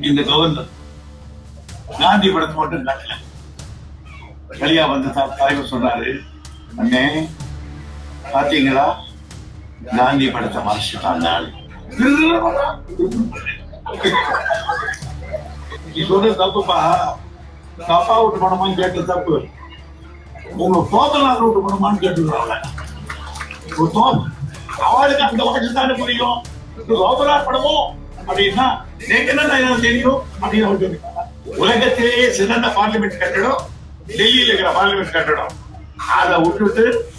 இந்த கவர்னர் காந்தி படத்தை மட்டும் காட்டல. வெளியா வந்து த- தலைவர் சொன்னாரு அண்ணே பாத்தீங்களா? காந்தி படத்தை மறைச்சிட்டாங்க ஆளு." நீ சொல்றது தப்புப்பா. தப்பா விட்டு பணமான்னு கேட்ட தப்பு. உங்க தோத்தலாம் விட்டு பணமான்னு கேட்டுருவாங்க ஒரு அவளுக்கு அந்த வயசு தானே புரியும். இது ரோபலார் படமோ அப்படின்னா என்ன எனக்கு தெரியும்? அப்படின்னு அவர் சொல்லிட்டாங்க. உலகத்திலேயே சிறந்த பார்லிமெண்ட் கட்டடம் டெல்லியில் இருக்கிற பார்லிமெண்ட் கட்டடம். அதை விட்டுட்டு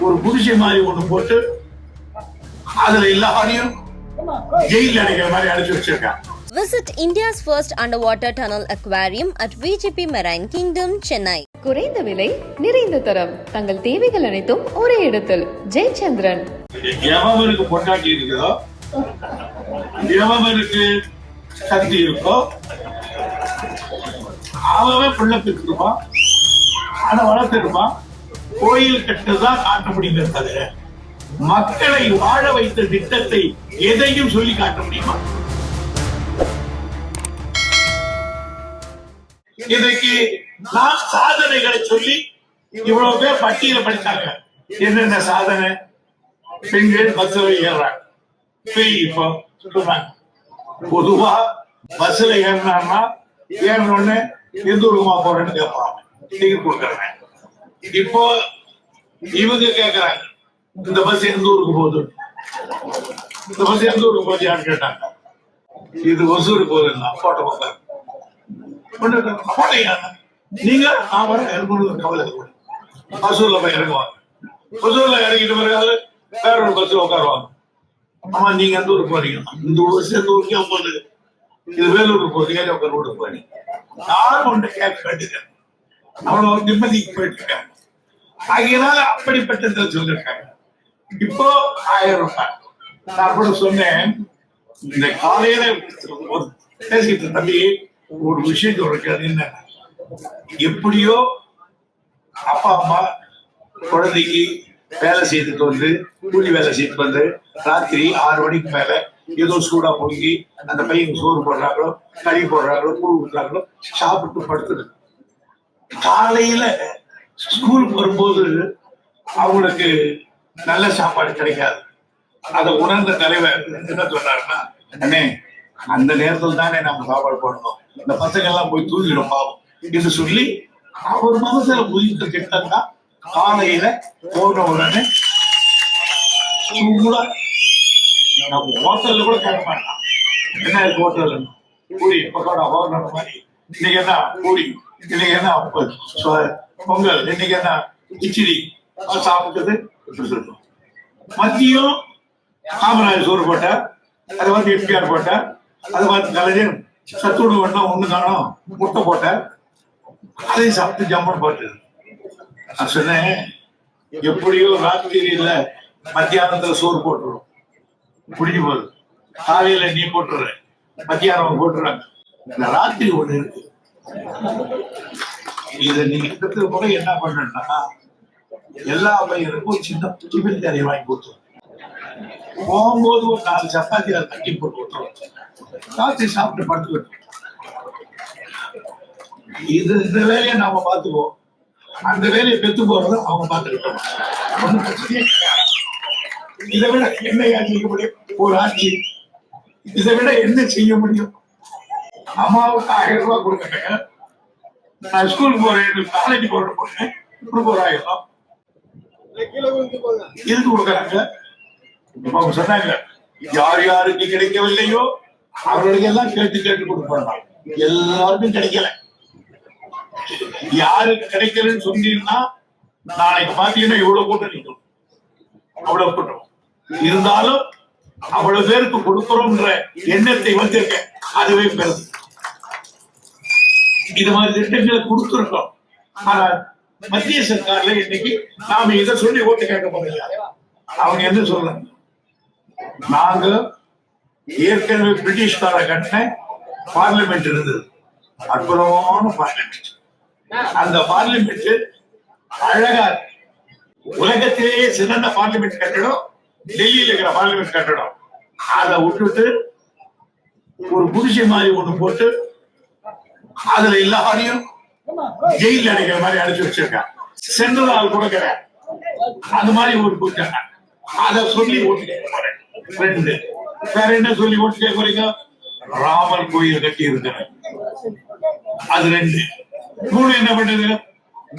ஒரு குடிசை மாதிரி ஒண்ணு போட்டு அதுல எல்லாரையும் ஜெயில அடைக்கிற மாதிரி அடைச்சு வச்சிருக்காங்க. Visit India's first underwater tunnel aquarium at VGP Marine Kingdom, Chennai. குறைந்த விலை நிறைந்த தரம். தங்கள் தேவைகள் அனைத்தும் ஒரே இடத்தில். ஜெயச்சந்திரன். எவனுக்கு பொண்டாட்டி இருக்குதோ இரவருக்கு சக்தி இருக்கோ அவன் பிள்ளை பெற்றிருப்பான் அதை வளர்த்திருப்பான் கோயில் கட்டுதான் காட்ட முடியுமே தவிர மக்களை வாழ வைத்த திட்டத்தை எதையும் சொல்லி காட்ட முடியுமா? இதைக்கு நான் சாதனைகளை சொல்லி இவ்வளவு பேர் பட்டியல படிச்சாங்க. என்னென்ன சாதனை? பெண்கள் பஸ்ல ஏறாங்க. இப்போ சொல்றாங்க. பொதுவா பஸ்ல ஏறினா ஏறின உடனே எந்த ஊருக்குமா போறேன்னு கேட்பாங்க டிக்கெட் கொடுக்குறேன். இப்போ இவங்க கேக்குறாங்க இந்த பஸ் எந்த ஊருக்கு போகுது? இந்த பஸ் எந்த ஊருக்கு போகுது யாரு கேட்டாங்க. இது ஒசூருக்கு போகுதுன்னா போட்டோ கொடுத்தாங்க போட்டீங்க நீங்க நான் வர இறங்கணும் கவலை இல்லை. ஒசூர்ல போய் இறங்குவாங்க. ஒசூர்ல இறங்கிட்டு பிறகு வேற ஒரு பஸ்ல உட்காருவாங்க. ஆமா நீங்க எந்த ஊருக்கு போறீங்க? இந்த ஊர் சேர்ந்த ஊருக்கே போகுது இது வேலூருக்கு போறீங்க ஏன் ரோடு போறீங்க. யாரும் ஒன்று கேட்க வேண்டியது அவ்வளவு நிம்மதிக்கு போயிட்டு இருக்காங்க ஆகையினால அப்படிப்பட்டதை சொல்லிருக்காங்க இப்போ ஆயிரம் ரூபாய். நான் கூட சொன்னேன் இந்த காலையில ஒரு பேசிட்டு தம்பி ஒரு விஷயம் சொல்றேன் என்ன? எப்படியோ அப்பா அம்மா குழந்தைக்கு வேலை செய்துட்டு வந்து கூலி வேலை செய்துட்டு வந்து ராத்திரி ஆறு மணிக்கு மேல ஏதோ சூடா பொங்கி அந்த பையன் சோறு போடுறாங்களோ கறி போடுறாங்களோ கூழ் விடுறாங்களோ சாப்பிட்டு படுத்துரு காலையில ஸ்கூலுக்கு வரும்போது அவங்களுக்கு நல்ல சாப்பாடு கிடைக்காது. அதை உணர்ந்த தலைவர் என்ன சொன்னாருன்னா அண்ணே அந்த நேரத்துல தானே நம்ம சாப்பாடு போடணும். இந்த பசங்க எல்லாம் போய் தூங்கிடும் பாவம். என்று சொல்லி அவர் மனசுல உயிர்த்த திட்டம் தான் காலையில போன உடனே சூடா நம்ம ஹோட்டல்ல கூட கேட்க மாட்டான். என்ன இருக்கு ஹோட்டல் பூரி பக்கோடா ஹோட்டல் மாதிரி. இன்னைக்கு என்ன? பூரி. இன்னைக்கு என்ன? சோ- பொங்கல். இன்னைக்கு என்ன? கிச்சடி சாப்பிட்டது இப்படி சொல்லுவோம் மதியம் காமராஜ் சோறு போட்டார். அதை வந்து எம்ஜிஆர் போட்டார். அதை பார்த்து கலைஞர் சத்துணவு வேணா ஒண்ணு காணும் முட்டை போட்டார். அதையும் சாப்பிட்டு ஜம்மன் போட்டு நான் சொன்னேன் எப்படியோ ராத்திரியில மத்தியானத்துல சோறு போட்டுரும். முடிஞ்சு போகுது. காலையில நீ போட்டுற மத்தியானம் போட்டுறாங்க இந்த ராத்திரி ஒண்ணு இருக்கு. இத நீங்க இருக்கிற கூட என்ன பண்ணா எல்லா பையனுக்கும் ஒரு சின்ன டிஃபன் கேரி வாங்கி கொடுத்துரும். போகும்போது ஒரு நாலு சப்பாத்தி அதை தட்டி போட்டு விட்டுரும் ராத்திரி சாப்பிட்டு படுத்துக்கிட்டோம் இது இந்த வேலையை நாம பார்த்துக்குவோம். அந்த வேலையை பெத்து போறது அவங்க பார்த்துக்கிட்டோம் ஒண்ணும் பிரச்சனையே இதை விட என்ன செய்ய முடியும்? ஒரு ஆட்சி. இதை விட என்ன செய்ய முடியும்? அம்மாவுக்கு ஆயிரம் ரூபாய் கொடுக்குறேங்க நான் ஸ்கூலுக்கு போறேன் காலேஜ் போற போறேன். கொடுக்க ஒரு ஆயிரம் எதுக்கு கொடுக்குறாங்க? அவங்க சொன்னாங்க யார் யாருக்கு கிடைக்கவில்லையோ அவர்களுக்கு எல்லாம் கேட்டு கேட்டு கொடுப்பாங்க எல்லாருக்கும் கிடைக்கல. யாருக்கு கிடைக்கிறேன்னு சொன்னீங்கன்னா நாளைக்கு பாத்தீங்கன்னா இவ்வளவு கூட்டம் நிற்கும். அவ்வளவு கூட்டம். இருந்தாலும் அவ்வளவு பேருக்கு கொடுக்கிறோம்ன்ற எண்ணத்தை வந்திருக்க அதுவே பெருது இது மாதிரி திட்டங்களை கொடுத்திருக்கோம். ஆனா மத்திய சர்க்கார்ல இன்னைக்கு நாம இதை சொல்லி ஓட்டு கேட்க போறீங்க அவங்க என்ன சொல்றாங்க? நாங்க ஏற்கனவே பிரிட்டிஷ்கார கட்டின பார்லிமெண்ட் இருந்தது. அற்புதமான பார்லிமெண்ட். அந்த பார்லிமெண்ட் அழகா உலகத்திலேயே சிறந்த பார்லிமெண்ட் கட்டடம் டெல்லியில் இருக்கிற பார்லிமெண்ட் கட்டடம். அதை விட்டுட்டு ஒரு குடிசை மாதிரி ஒண்ணு போட்டு அதுல எல்லாரையும் ஜெயில அடைக்கிற மாதிரி அடைச்சு வச்சிருக்கான் சென்ட்ரல் ஆள் கூட அது மாதிரி ஒரு கொடுத்தாங்க அத சொல்லி ஓட்டு கேட்க போறேன். ரெண்டு. வேற என்ன சொல்லி ஓட்டு கேட்க போறீங்க? ராமர் கோயில் கட்டி இருக்கிறேன் அது ரெண்டு. நூல் என்ன பண்ணுது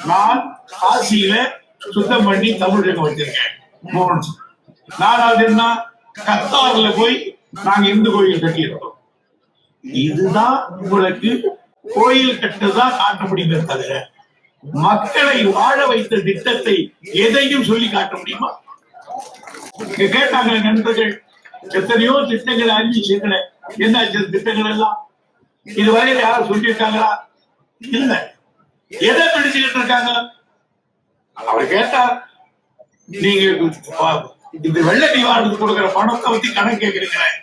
நான் காசியில சுத்தம் பண்ணி தமிழகம் வச்சிருக்கேன். மூணு. நாலாவது என்ன? கத்தார்ல போய் நாங்க இந்து கோயில் கட்டியிருக்கோம். இதுதான் உங்களுக்கு கோயில் கட்டுதான் காட்ட முடியுமே தவிர மக்களை வாழ வைத்த திட்டத்தை எதையும் சொல்லி காட்ட முடியுமா? கேட்டாங்க நண்பர்கள் எத்தனையோ திட்டங்களை அறிவிச்சீங்களே என்னாச்சு அந்த திட்டங்கள் எல்லாம்? இதுவரையில யாரும் சொல்லியிருக்காங்களா? இல்ல. எதை பிடிச்சுக்கிட்டு இருக்காங்க? அவர் கேட்டா நீங்க இந்த வெள்ள நிவாரணத்துக்கு கொடுக்குற பணத்தை பத்தி கணக்கு கேட்கிறேன்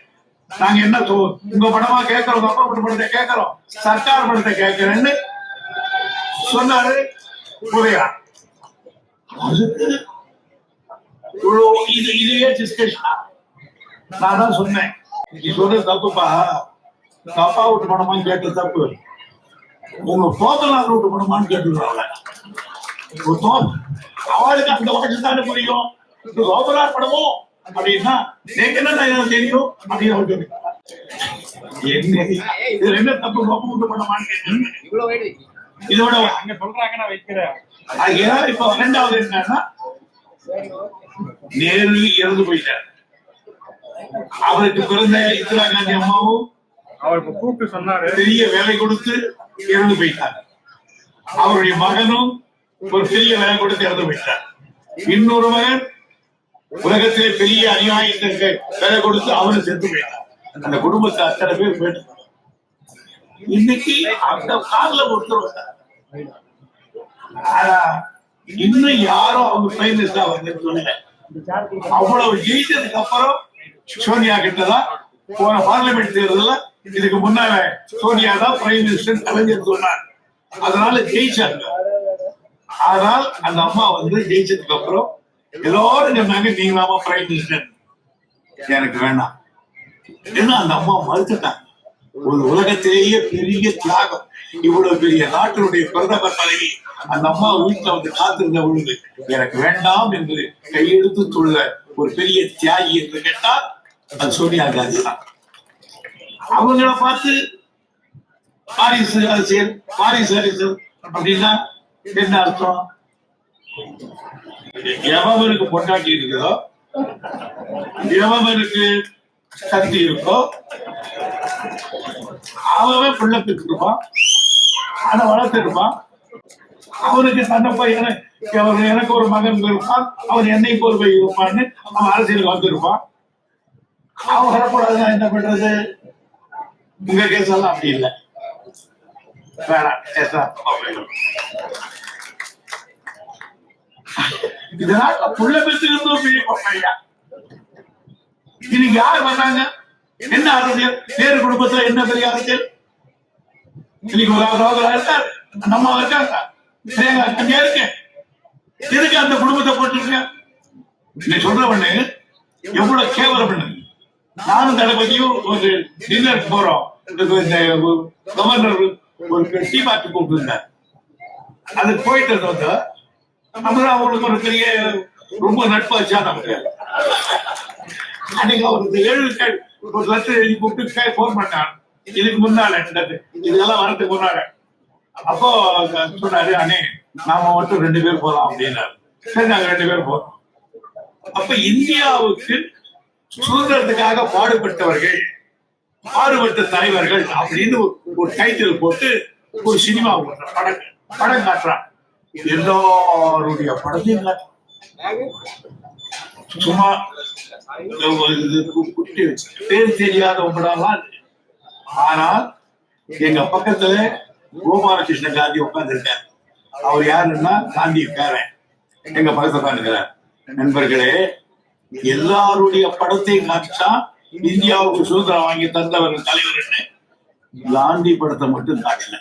நாங்க என்ன சொ- உங்க பணமா கேட்கறோம் கவர்மெண்ட் வீட்டு பணத்தை கேட்கறோம். சர்க்கார் பணத்தை கேட்கிறேன்னு சொன்னாரு உதயா. அதுக்கு இவ்வளவு இது இதுவே டிஸ்கஷனா நான் தான் சொன்னேன். நீ சொல்றது தப்புப்பா. தப்பா விட்டு பணமா பணமான்னு தப்பு. உங்க தோத்தனார் வீட்டு பணமான்னு கேட்டுருவாங்க அவளுக்கு அந்த வயசு தானே புரியும். சோபனார் படமோ? அப்படின்னா எனக்கு என்ன தெரியும்? அப்படின்னு அவர் சொல்லிட்டார். என்ன? இதுல என்ன தப்பு கேட்டேன் இவ்வளவு weight வைக்கிறீங்க. இதோட அங்க சொல்றாங்க நான் வைக்கிறேன். ஏன் இப்ப ரெண்டாவது என்னன்னா நேரு இறந்து போயிட்டார். அவருக்கு பிறந்த இந்திரா காந்தி அம்மாவும் அவர் இப்ப கூப்பிட்டு சொன்னாரு பெரிய வேலை கொடுத்து இறந்து போயிட்டார். அவருடைய மகனும் ஒரு பெரிய வேலை கொடுத்து இறந்து போயிட்டார். இன்னொரு மகன் உலகத்திலே பெரிய அநியாயத்திற்கு வேலை கொடுத்து அவரும் செத்து போயிட்டார். அந்த குடும்பத்தை அத்தனை பேர் போயிட்டு இன்னைக்கு அந்த காலில் ஒருத்தர் வந்தார். ஆனா, இன்னும் யாரும் அவங்க பிரைம் மினிஸ்டர் வந்து சொல்லல. அவ்வளவு ஜெயிச்சதுக்கு அப்புறம் சோனியா கிட்டதான் போன பார்லிமெண்ட் தேர்தலில் இதுக்கு முன்னால சோனியா தான் பிரைம் மினிஸ்டர் கலைஞர் சொன்னார். அதனால ஜெயிச்சாங்க. ஆனால் அந்த அம்மா வந்து ஜெயிச்சதுக்கு அப்புறம் எல்லாரும் சொன்னாங்க நீங்களாமா பிரைம் மினிஸ்டர் எனக்கு வேணாம். ஏன்னா அந்த அம்மா மறுத்துட்டாங்க. ஒரு உலகத்திலேயே பெரிய தியாகம். இவ்வளவு பெரிய நாட்டினுடைய பிரதமர் பதவி. அந்த அம்மா வீட்டுல வந்து காத்திருந்த பொழுது எனக்கு வேண்டாம் என்று கையெழுத்து சொல்ல ஒரு பெரிய தியாகி என்று கேட்டால் அது சோனியா காந்தி தான். அவங்கள பார்த்து பாரிசு அரசியல் பாரிசு அரசியல் அப்படின்னா என்ன அர்த்தம்? எவருக்கு பொண்டாட்டி இருக்குதோ எவருக்கு சக்தி இருக்கோ அவன் பிள்ளை பெற்றிருப்பான் அதை வளர்த்திருப்பான் அவனுக்கு தன்னை பையனை அவர் எனக்கு ஒரு மகன் இருப்பான் அவன் என்னை போல் போய் இருப்பான்னு அவன் அரசியலுக்கு வந்திருப்பான் அவன் வரக்கூடாதுன்னா என்ன பண்றது? உங்க கேஸ் எல்லாம் அப்படி இல்லை. வேணாம் இதனால புள்ள பெற்றிருந்தோம் பெரிய பையன் இன்னைக்கு யார் வர்றாங்க என்ன அரசியல்? வேறு குடும்பத்துல என்ன பெரிய அரசியல்? இன்னைக்கு ஒரு சகோதரா இருக்காரு. நம்ம இருக்காங்க இருக்கேன் எதுக்கு அந்த குடும்பத்தை போட்டிருக்கேன் நீ சொல்ற பண்ணு எவ்வளவு கேவலம் பண்ணு நானும் தளபதியும் ஒரு டின்னர் போறோம். கவர்னர் ஒரு டீ கூப்பிட்டுருந்தார் அது போயிட்டு இருந்தோம் நம்மளும் அவங்களுக்கு ஒரு பெரிய ரொம்ப நட்பாச்சா நமக்கு அன்னைக்கு அவருக்கு ஏழு கை- ஒரு லெட்டர் எழுதி கூப்பிட்டு போன் பண்ணான் இதுக்கு முன்னால இதெல்லாம் வரதுக்கு முன்னால அப்போ சொன்னாரு அண்ணே நாம மட்டும் ரெண்டு பேர் போலாம் அப்படின்னாரு சரி நாங்க ரெண்டு பேர் போறோம் அப்ப இந்தியாவுக்கு சுதந்திரத்துக்காக பாடுபட்டவர்கள் பாடுபட்ட தலைவர்கள் அப்படின்னு ஒரு- டைட்டில் போட்டு ஒரு சினிமா படம். படம் காட்டுறான் எல்லாருடைய படத்தையும் காட்டுறான் சும்மா குட்டி வச்சு. பேர் தெரியாதவங்களாம் ஆனால் எங்க பக்கத்துல கோபாலகிருஷ்ண காந்தி உட்கார்ந்துருக்கார். அவர் யாருன்னா காந்தி பேரன். எங்க பக்கத்துல தான் இருக்கிறார் நண்பர்களே எல்லாருடைய படத்தையும் காமிச்சா இந்தியாவுக்கு சுதந்திரம் வாங்கி தந்தவர் தலைவர்னு காந்தி படத்தை மட்டும் காட்டல.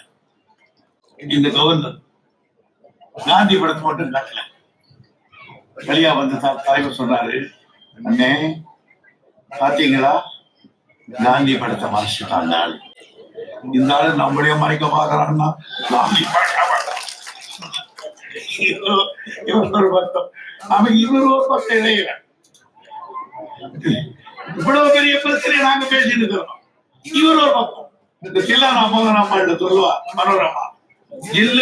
இந்த கவர்னர் காந்தி படத்தை மட்டும் காட்டல. வெளியா வந்த தலைவர் சொன்னாரு அண்ணே பாத்தீங்களா? காந்தி படத்தை மறைச்சிட்டான் நாள் இந்த ஆளு நம்மளே மறைக்க பாக்குறான்னா காந்தி படத்தை இவர் ஒரு பக்கம் அவன் இவர் ஒரு பக்கம் இடையில இவ்வளவு பெரிய பிரச்சனை நாங்க பேசிட்டு இருக்கிறோம். இவர் ஒரு பக்கம். இந்த தில்லானா மோகனாம்மா சொல்லுவா மனோரமா. இல்ல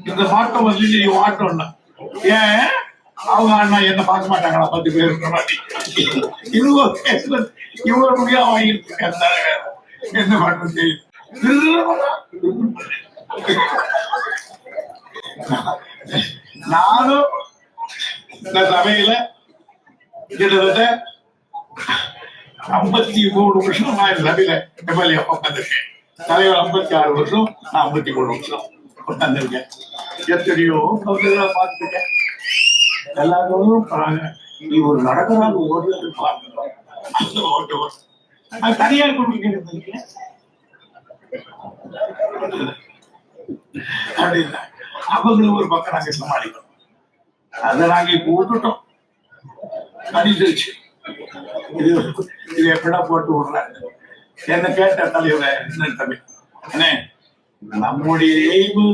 இந்த மாட்டம் வந்து நீ மாட்டோம்னா ஏன்? அவங்க அண்ணா என்ன பார்க்க மாட்டாங்களா? பத்து பேர் இருக்கிற மாதிரி. இவங்க இவங்க முடியா வாங்கிட்டு இருக்காரு வேற. என்ன மாற்றம் செய்யுது நானும் இந்த சபையில கிட்டத்தட்ட ஐம்பத்தி மூணு வருஷம் நான் இந்த சபையில எம்எல்ஏ உட்காந்துருக்கேன் தலைவர் ஐம்பத்தி ஆறு வருஷம் நான் ஐம்பத்தி மூணு வருஷம் உட்காந்துருக்கேன் எத்தனையோ கவுண்டர்களை பார்த்துருக்கேன். எல்லாரும் நீ ஒரு நடக்கிறாங்க ஓட்டு பார்க்கணும். அந்த ஓட்டு நான் அது தனியார் கொடுக்கிறது அப்படின்னா அவங்களும் ஒரு பக்கம் நாங்க சமாளிக்கிறோம் அதை நாங்க இப்ப விட்டுட்டோம். கணிச்சிருச்சு இது இது எப்படா போட்டு விடுறாங்க என்ன கேட்ட தலைவர்? என்ன தம்பி? அண்ணே நம்முடைய எய்மு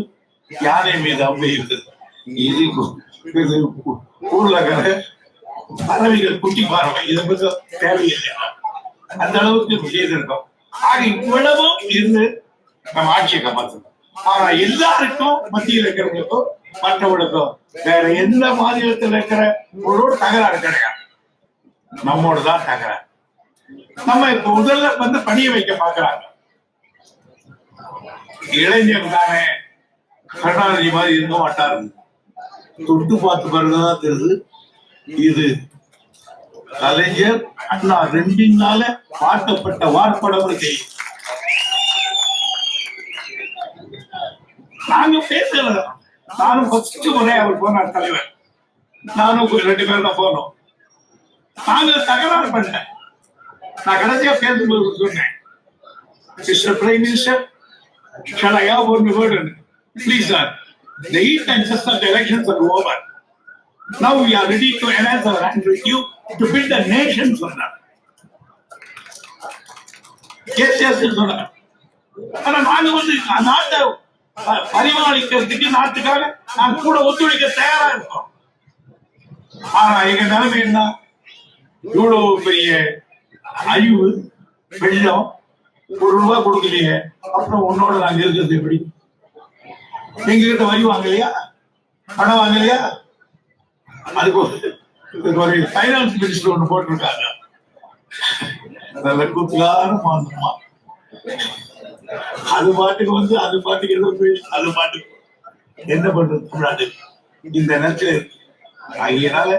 யானை மீது அம்பு இருக்குது. இது இது ஊர்ல இருக்கிற பறவைகள் குட்டி பறவை. இதை பத்தி தேவையில்லை. அந்த அளவுக்கு செய்திருக்கோம். ஆக இவ்வளவும் இருந்து நம்ம ஆட்சியை காப்பாற்றணும். ஆனா எல்லாருக்கும் மத்தியில் இருக்கிறவங்களுக்கும் மற்றவங்களுக்கும் வேற எந்த மாநிலத்தில் இருக்கிற ஒரு தகராறு கிடையாது. நம்மோட தான் தகராறு. நம்ம இப்ப முதல்ல வந்து பணிய வைக்க பாக்குறாங்க இளைஞர் தானே கருணாநிதி மாதிரி இருக்க மாட்டாரு. தொட்டு பார்த்து பாருங்கதான் தெரியுது இது கலைஞர் அண்ணா ரெண்டினால பாட்டப்பட்ட வார்ப்படம் செய்யும் நாங்க பேசல. நானும் ஃபர்ஸ்ட் முறை அவர் போனார் தலைவர். நானும் ரெண்டு பேரும் தான் போனோம். நாங்கள் தகராறு பண்ணேன் நான் கடைசியா பேசும்போது சொன்னேன் mister prime minister shall I have one word? Please, sir. The heat and just of the elections are over. Now we are ready to enhance our hands with you to build a nation சொன்னார் yes yes சொன்னார் ஆனா நாங்க வந்து நாட்டை ப- பரிமாளிக்கிறதுக்கு நாட்டுக்காக நாங்க கூட ஒத்துழைக்க தயாரா இருக்கோம் ஆனா எங்க நிலைமை என்ன இவ்வளவு பெரிய அழிவு வெள்ளம் ஒரு ரூபாய் கொடுக்கலையே அப்புறம் உன்னோட நாங்க இருக்கிறது எப்படி? எங்க கிட்ட வரி வாங்கலையா? பணம் வாங்கலையா? அதுக்கு ஒரு- பைனான்ஸ் ஃபைனான்ஸ் மினிஸ்டர் ஒண்ணு போட்டிருக்காங்க. நல்ல கூத்துலான மாந்தமா அது பாட்டுக்கு வந்து அது பாட்டுக்கு ஏதோ அது பாட்டுக்கு. என்ன பண்றது தமிழ்நாடு இந்த நேரத்தில் ஆகியனால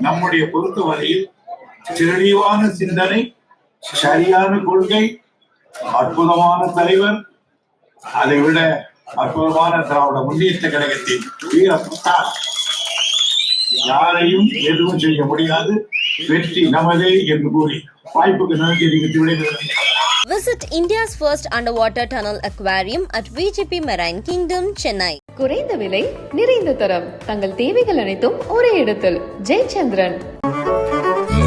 நம்முடைய பொறுத்த வரையில் தெளிவான சிந்தனை சரியான கொள்கை அற்புதமான தலைவர் அதை விட அற்புதமான திராவிட முன்னேற்ற கழகத்தின் வீர பிரதாப் யாரையும் எதுவும் செய்ய முடியாது. வெற்றி நமதே என்று கூறி வாய்ப்புக்கு நன்றி தெரிவித்து விடைபெறுகிறேன். Visit India's first underwater tunnel aquarium at VGP Marine Kingdom, Chennai. குறைந்த விலை நிறைந்த தரம். தங்கள் தேவைகள் அனைத்தும் ஒரே இடத்தில். ஜெயச்சந்திரன்.